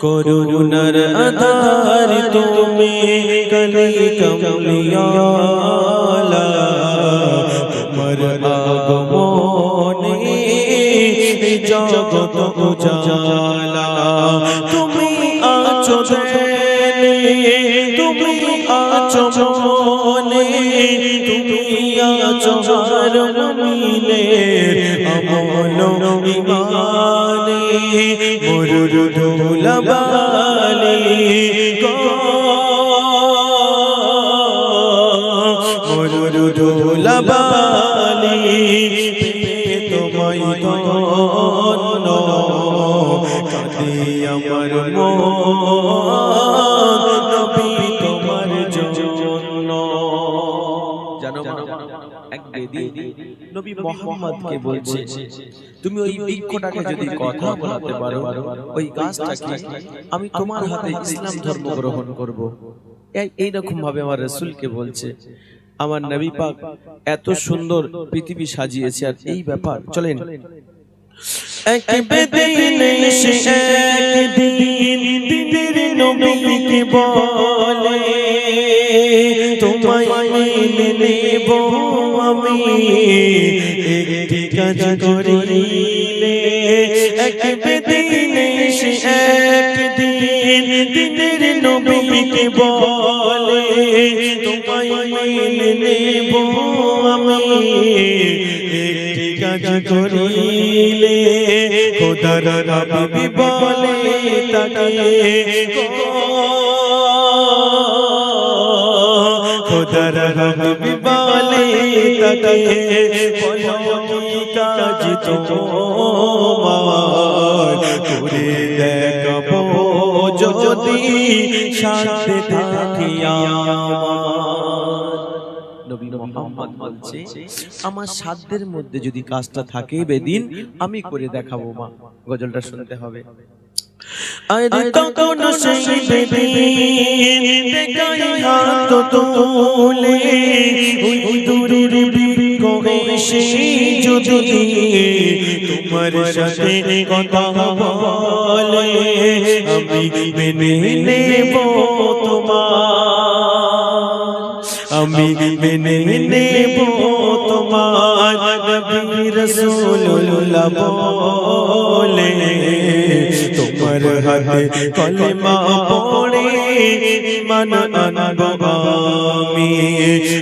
করুণার আধার তুমি কলি কমলিয়ালা তোমার আগমনে জগত উজালা তুমি আছো তুমি আছো মনে তুমি আছো হার মিলে আমল ধুলাবালি মরুর ধুলাবালি তোমায় ধন্য। কাঁদে আমার মন নবী নবী মোহাম্মদকে বলছে তুমি ওই বৃক্ষটাকে যদি কথা বলাতে পারো ওই গাছটাকে আমি তোমার হাতে ইসলাম ধর্ম গ্রহণ করব। এই রকম ভাবে আমার রসুলকে বলছে আমার নবী পাক এত সুন্দর পৃথিবী সাজিয়েছে আর এই ব্যাপার চলেন। এক বেদিন দিনের নবীকে বলে। মেনে নেব আমি। একটি কাজ করিলে এক বেদিন এসে একদিন দিনের নবীকে বলে, তোমায় মেনে নেব আমি। একটি কাজ করিলে খোদার নবী বলে তাকে খোদার নবী বলে তাকে বলো কি কাজ তোমার করে দেখাবো যদি সাথে থাকি আমার নবী মোহাম্মদ বলছে আমার সাধ্যের মধ্যে যদি কাজটা থাকে বেদিন আমি করে দেখাবো মা। গজলটা শুনতে হবে। আরে তখন সেই বেদিন দেখাই হাত তোলে ওই দূরের বৃক্ষ এসে যদি তোমার সাথে কথা বলে আমি মেনে নেব তোমার। আমি মেনে নেব তোমার। নবী রাসূলুল্লাহ বলে হাতে কলমা পড়ে মান আনব আমি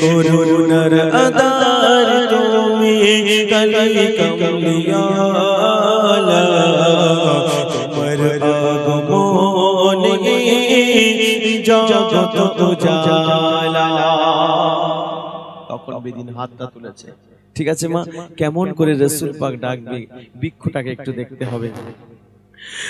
করুণার আদার তুমি কলি কমলিয়ালা তোমার জগত তখন তুলেছে। ঠিক আছে মা, কেমন করে রসুল পাক ডাকবে বৃক্ষটাকে একটু দেখতে হবে।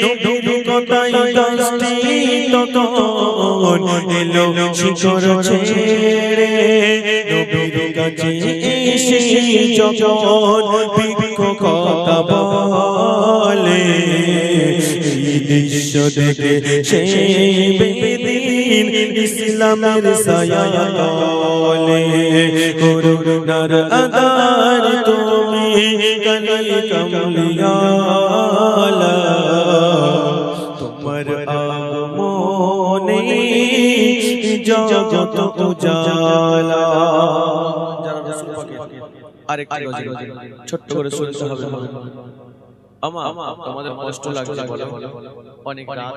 নবীর কথাই গাছটি তখন এলো শিকড় ছেড়ে নবীর কাছে এসে যখন বৃক্ষ কথা বলে দৃশ্য দেখে সেই বেদিন ইসলামের ছায়া করুণার আদার তুমি কলি কমলিয়ালা জগত উজালা। আরেকটি গজল ছোট্ট করে শুনতে হবে। আমা আমাদের কষ্ট লাগছে বলো। অনেক রাত।